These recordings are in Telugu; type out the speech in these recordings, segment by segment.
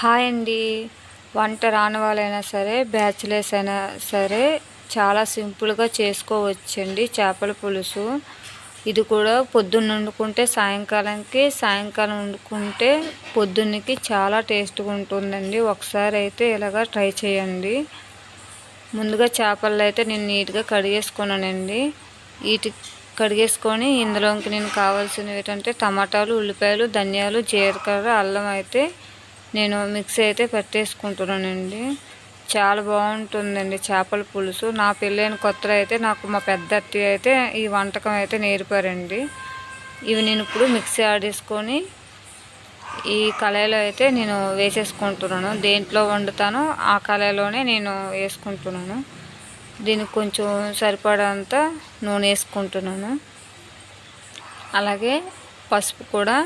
హాయ్ అండి. వంట రాని వాళ్ళైనా సరే బ్యాచిలర్స్ అయినా సరే చాలా సింపుల్గా చేసుకోవచ్చండి చేపల పులుసు. ఇది కూడా పొద్దున్న వండుకుంటే సాయంకాలానికి సాయంకాలం వండుకుంటే పొద్దున్నకి చాలా టేస్ట్గా ఉంటుందండి. ఒకసారి అయితే ఇలాగ ట్రై చేయండి. ముందుగా చేపలు అయితే నేను నీట్గా కడిగేసుకున్నానండి. వీటి కడిగేసుకొని ఇందులోకి నేను కావాల్సినవి ఏంటంటే టమాటాలు ఉల్లిపాయలు ధనియాలు జీలకర్ర అల్లం అయితే నేను మిక్సీ అయితే పెట్టేసుకుంటున్నానండి. చాలా బాగుంటుందండి చేపల పులుసు. నా పెళ్ళైన కొత్తలో అయితే నాకు మా పెద్ద అత్తి అయితే ఈ వంటకం అయితే నేర్పారండి. ఇవి నేను ఇప్పుడు మిక్సీ ఆడేసుకొని ఈ కళాయిలో అయితే నేను వేసేసుకుంటున్నాను. దేంట్లో వండుతానో ఆ కళాయిలోనే నేను వేసుకుంటున్నాను. దీనికి కొంచెం సరిపడంత నూనె వేసుకుంటున్నాను. అలాగే పసుపు కూడా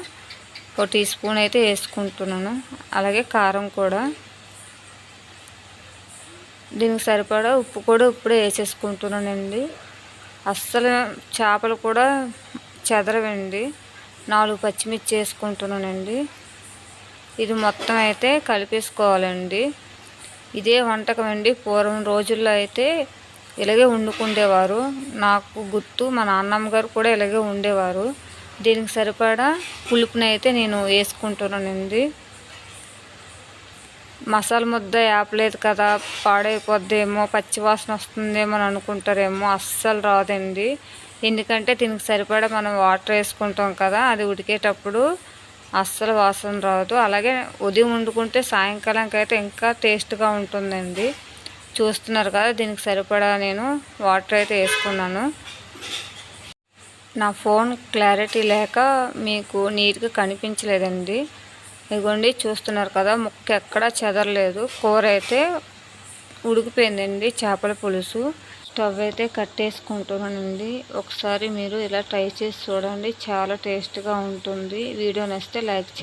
ఒక టీ స్పూన్ అయితే వేసుకుంటున్నాను. అలాగే కారం కూడా. దీనికి సరిపడా ఉప్పు కూడా ఇప్పుడే వేసేసుకుంటున్నానండి. అస్సలు చేపలు కూడా చెదరవండి. నాలుగు పచ్చిమిర్చి వేసుకుంటున్నానండి. ఇది మొత్తం అయితే కలిపేసుకోవాలండి. ఇదే వంటకం అండి. పూర్వం రోజుల్లో అయితే ఇలాగే వండుకుండేవారు. నాకు గుర్తు మా నాన్నమ్మ గారు కూడా ఇలాగే ఉండేవారు. దీనికి సరిపడా పులుపునైతే నేను వేసుకుంటున్నానండి. మసాలా ముద్ద యాపలేదు కదా పాడైపోద్దేమో పచ్చివాసన వస్తుందేమో అని అనుకుంటారేమో అస్సలు రాదండి. ఎందుకంటే దీనికి సరిపడా మనం వాటర్ వేసుకుంటాం కదా అది ఉడికేటప్పుడు అస్సలు వాసన రాదు. అలాగే ఉదయం వండుకుంటే సాయంకాలంకి అయితే ఇంకా టేస్ట్గా ఉంటుందండి. చూస్తున్నారు కదా దీనికి సరిపడా నేను వాటర్ అయితే వేసుకున్నాను. నా ఫోన్ క్లారిటీ లేక మీకు నీట్గా కనిపించలేదండి. ఇదిగోండి చూస్తున్నారు కదా ముక్క ఎక్కడా చెదరలేదు. కూర అయితే ఉడికిపోయిందండి చేపల పులుసు. స్టవ్ అయితే కట్టేసుకుంటున్నానండి. ఒకసారి మీరు ఇలా ట్రై చేసి చూడండి చాలా టేస్ట్గా ఉంటుంది. వీడియో నచ్చితే లైక్ చేయండి.